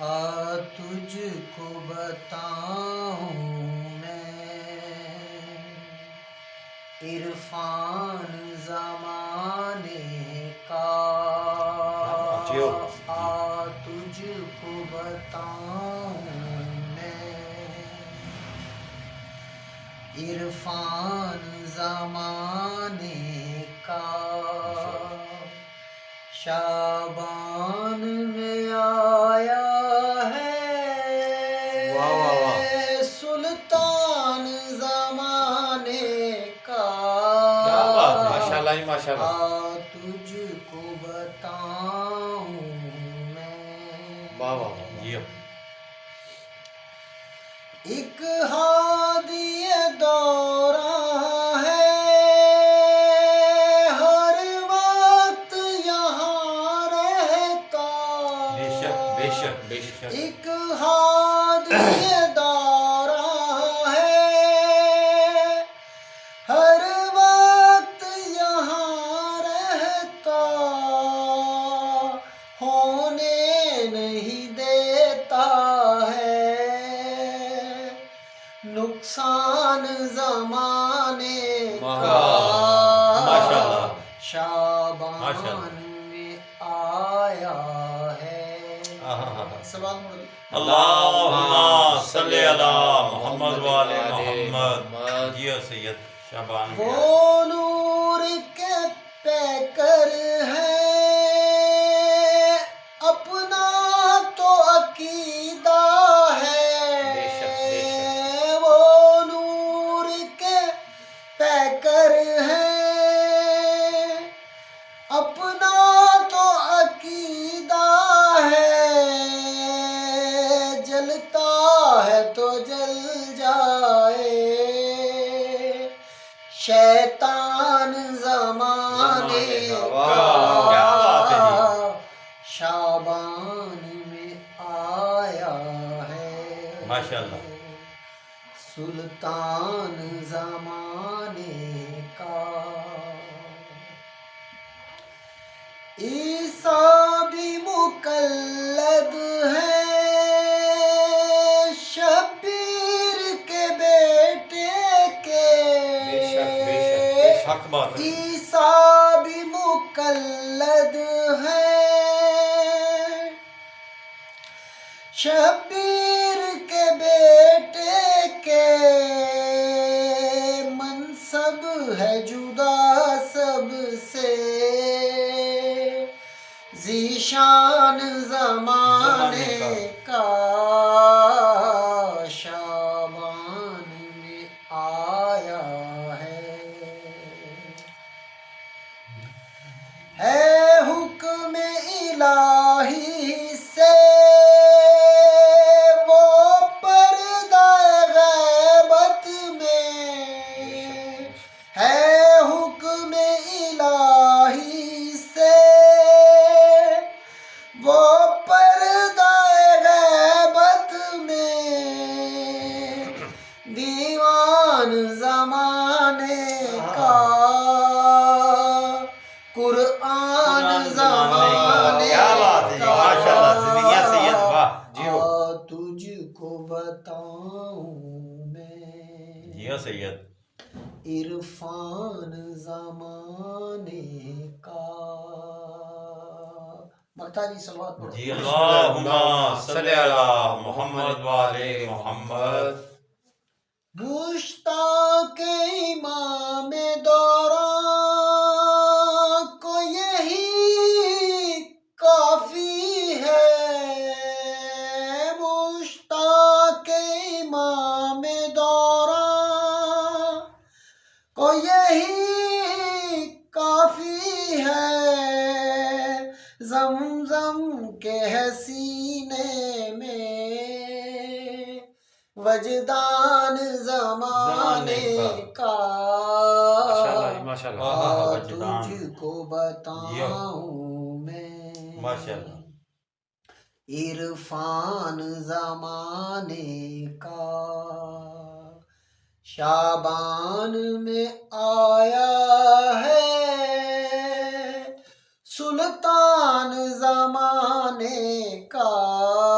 आ तुझको बताऊँ मैं। इरफान जमाने का। आ तुझको बताऊँ मैं। इरफान जमाने का शाबान है माशाल्लाह। तुझको बताऊँ मैं। वाह वाह जी एक हादिय दौरा है। हर वक्त यहाँ रहता। बेशक बेशक बेशक। एक हादिय नुकसान जमाने का शाबान में आया है। आहा। सवाल मोड़ दी। अला मोहम्मद वाले मोहम्मद। सैयद शाबान वो नूर के पैकर है। अपना तो अकीदा है। जलता है तो जल जाए। शैतान जमाने शाबान में आया है। माशाल्लाह। सुल्तान जमाने ईसा भी मुकल्लद है। शबीर के बेटे के। है। ईसा भी मुकल्लद है। शबीर के बेटे के। मनसब है जुदा जमाने जमाने का शाबान में आया है। है हुक्म इलाही से दीवान जमाने का। कुरआन जमाने क्या बात है माशाल्लाह जिंदगियाँ सैयद वाह जियो। तुझको बताऊँ मैं। जी सैयद। इरफान जमाने का। मक्ता जी सलवात पढ़ो। जी अल्लाहुम्मा सल्ली अला मोहम्मद वाले मोहम्मद। मुश्ताक इमाम को यही काफ़ी है। इमाम को यही काफ़ी है। जमजम के हसीने वजदान जमाने का। ही। तुझको बताऊँ मैं। माशाल्लाह। इरफान जमाने का। शाबान में आया है। सुल्तान जमाने का।